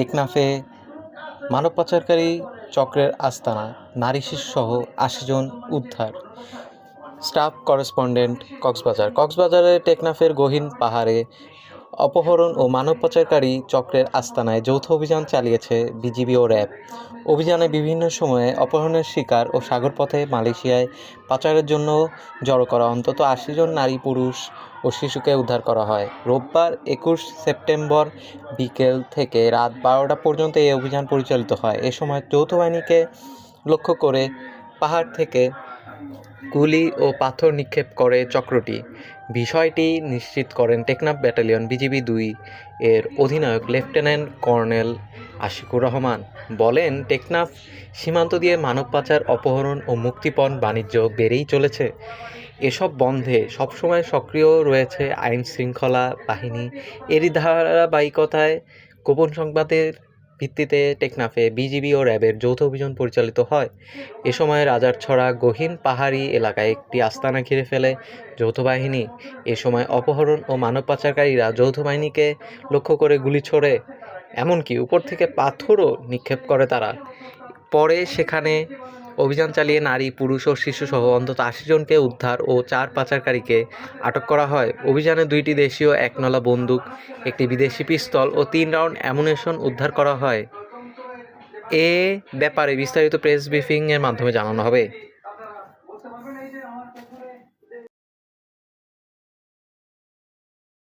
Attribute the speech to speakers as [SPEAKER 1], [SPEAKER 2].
[SPEAKER 1] টেকনাফে মানব পাচারকারী চক্রের আস্তানা, নারী শিশুসহ আশি জন উদ্ধার। Staff correspondent Cox's Bazar. কক্সবাজারের টেকনাফের গহীন পাহাড়ে অপহরণ ও মানব পাচারকারী চক্রের আস্তানায় যৌথ অভিযান চালিয়েছে বিজিবি ও র্যাব। অভিযানে বিভিন্ন সময়ে অপহরণের শিকার ও সাগরপথে মালয়েশিয়ায় পাচারের জন্য জড়ো করা অন্তত আশি জন নারী পুরুষ ও শিশুকে উদ্ধার করা হয়। রোববার একুশ সেপ্টেম্বর বিকেল থেকে রাত বারোটা পর্যন্ত এই অভিযান পরিচালিত হয়। এ সময় যৌথ বাহিনীকে লক্ষ্য করে পাহাড় থেকে গুলি ও পাথর নিক্ষেপ করে চক্রটি। বিষয়টি নিশ্চিত করেন টেকনাফ ব্যাটালিয়ন বিজিবি দুই এর অধিনায়ক লেফটেন্যান্ট কর্নেল আশিকুর রহমান। বলেন, টেকনাফ সীমান্ত দিয়ে মানব পাচার, অপহরণ ও মুক্তিপণ বাণিজ্য বেড়েই চলেছে। এসব বন্ধে সবসময় সক্রিয় রয়েছে আইন শৃঙ্খলা বাহিনী। এরই ধারাবাহিকতায় গোপন সংবাদের ভিত্তিতে টেকনাফে বিজিবি ও র্যাবের যৌথ অভিযান পরিচালিত হয়। এ সময় রাজারছড়া গহীন পাহাড়ি এলাকায় একটি আস্তানা ঘিরে ফেলে যৌথ বাহিনী। এ সময় অপহরণ ও মানব পাচারকারীরা যৌথ বাহিনীকে লক্ষ্য করে গুলি ছোড়ে, এমনকি উপর থেকে পাথরও নিক্ষেপ করে তারা। পরে সেখানে অভিযান চালিয়ে নারী, পুরুষ ও শিশুসহ অন্তত আশি জনকে উদ্ধার ও চার পাচারকারীকে আটক করা হয়। অভিযানে দুইটি দেশীয় একনলা বন্দুক, একটি বিদেশি পিস্তল ও তিন রাউন্ড অ্যামুনেশন উদ্ধার করা হয়। এ ব্যাপারে বিস্তারিত প্রেস ব্রিফিংয়ের মাধ্যমে জানানো হবে।